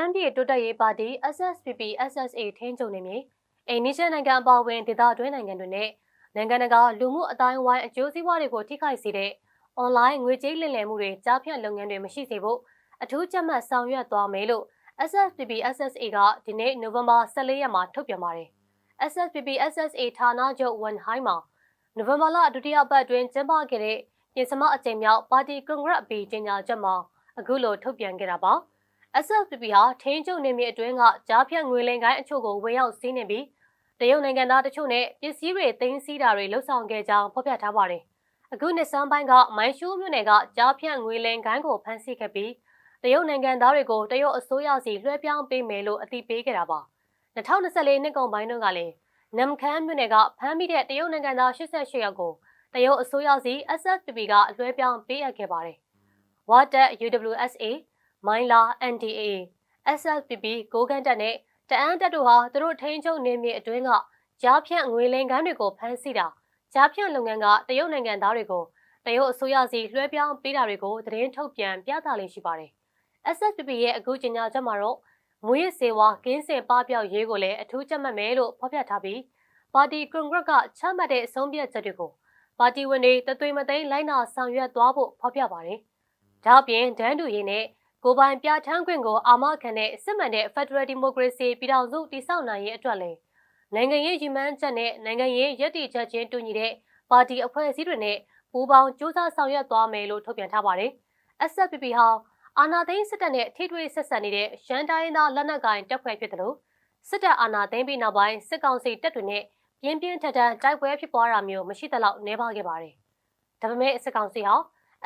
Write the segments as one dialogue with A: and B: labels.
A: မ်းပြည်တိုးတက်ရေးပါတီ SSPP SSA ထင်းချုပ်နေမြေအိန္ဒိယနိုင်ငံအပါအဝင်ဒေသတွင်းနိုင်ငံတွေနဲ့နိုင်ငံတကာလူမှုအတိုင်းအဝိုင်းအကျိုးစီးပွားတွေကိုထိခိုက်စေတဲ့အွန်လိုင်းငွေကြေးလည်လည်မှုတွေကြားဖြတ်လုပ်ငန်းတွေမရှိစေဖို့အထူးကြက်မှတ်ဆောင်ရွက်သွားမယ်လို့ SSPP SSA ကဒီနေ့နိုဝင်ဘာ14ရက်မှာထုတ်ပြန်ပါတယ်။ SSPP SSA ဌာနချုပ်ဝန်ဟိုင်းမှာနိုဝင်ဘာလဒုတိယပတ်အတွင်းကျင်းပခဲ့တဲ့ပြင်စမအကြိမ်မြောက်ပါတီကွန်ဂရက်အပီကြေညာချက်မှာအခုလိုထုတ်ပြန်ခဲ့တာပါ။ SFPP ဟာထင်းကျုံနေမြေအတွင်းကကြားဖြတ်ငွေလင်ကိုင်းအချို့ကိုဝင်ရောက်စီးနေပြီးတရုတ်နိုင်ငံသားတချို့နဲ့ပစ္စည်းတွေသိမ်းဆည်းတာတွေလှုပ်ဆောင်ခဲ့ကြောင်းဖော်ပြထားပါတယ်။အခုနှစ်စမ်းပိုင်းကမိုင်းရှူးမြို့နယ်ကကြားဖြတ်ငွေလင်ကိုင်းကိုဖမ်းဆီးခဲ့ပြီးတရုတ်နိုင်ငံသားတွေကိုတရုတ်အစိုးရစီလွှဲပြောင်းပေးမယ်လို့အသိပေးခဲ့တာပါ။2024နှစ်ကုန်ပိုင်းတုန်းကလည်းနမ်ခမ်းမြို့နယ်ကဖမ်းမိတဲ့တရုတ်နိုင်ငံသား88ယောက်ကိုတရုတ်အစိုးရစီ SFPP ကလွှဲပြောင်းပေးအပ်ခဲ့ပါတယ်။ဝါတက် UWSA မိုင်းလာ NDA SLPP ကိုကန့်တက်နဲ့တအန်းတက်တို့ဟာသူတို့ထိန်းချုပ်နေမြေအတွင်းကကြားဖြန့်ငွေလင်ကန်းတွေကိုဖမ်းဆီးတာကြားဖြန့်လုပ်ငန်းကတရုတ်နိုင်ငံသားတွေကိုတရုတ်အစိုးရစီလွှဲပြောင်းပေးတာတွေကိုသတင်းထုတ်ပြန်ပြသလေးရှိပါတယ်။ SSPP ရဲ့အခုကြေညာချက်မှာတော့မွေးစေဝါကင်းစင်ပပျောက်ရေးကိုလည်းအထူးကြက်မှတ်မယ်လို့ဖော်ပြထားပြီးပါတီကွန်ဂရက်ကချမှတ်တဲ့အဆုံးဖြတ်ချက်တွေကိုပါတီဝင်တွေတသွေးမသိမ်းလိုက်နာဆောင်ရွက်သွားဖို့ဖော်ပြပါတယ်။ဒါ့အပြင်ဒန်းတူရေးနဲ့ ကိုပိုင်ပြဋ္ဌာန်းခွင့်ကိုအာမခံတဲ့စစ်မှန်တဲ့ Federal Democracy ပြည်ထောင်စုတည်ဆောက်နိုင်ရေးအတွက်လည်းနိုင်ငံရေးရည်မှန်းချက်နဲ့နိုင်ငံရေးရည်တည်ချက်ချင်းတူညီတဲ့ပါတီအဖွဲ့အစည်းတွေနဲ့ပူးပေါင်းစူးစမ်းဆောင်ရွက်သွားမယ်လို့ထုတ်ပြန်ထားပါတယ်။ SFPP ဟာအာဏာသိမ်းစစ်တပ်နဲ့ထိထွေဆက်ဆံနေတဲ့ရှမ်းတိုင်းသားလက်နက်ကိုင်တပ်ဖွဲ့ဖြစ်တယ်လို့စစ်တပ်အာဏာသိမ်းပြီးနောက်ပိုင်းစစ်ကောင်စီတပ်တွေနဲ့ပြင်းပြင်းထန်ထန်တိုက်ပွဲဖြစ်ပွားတာမျိုးမရှိသလောက်နှဲပါခဲ့ပါတယ်။ဒါပေမဲ့စစ်ကောင်စီဟာ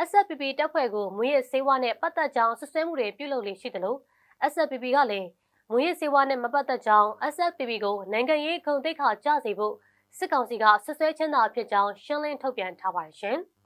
A: SFPP တပ်ဖွဲ့ကိုမွေးရစေဝါနဲ့ပတ်သက်ကြောင်းဆွဆွဲမှုတွေပြုလုပ်လေရှိတယ်လို့ SFPP ကလည်းမွေးရစေဝါနဲ့မပတ်သက်ကြောင်း SFPP ကိုနိုင်ငံရေးဂုဏ်သိက္ခာကျစေဖို့စစ်ကောင်စီကဆွဆွဲချင်းသာဖြစ်ကြောင်းရှင်းလင်းထုတ်ပြန်ထားပါတယ်ရှင်။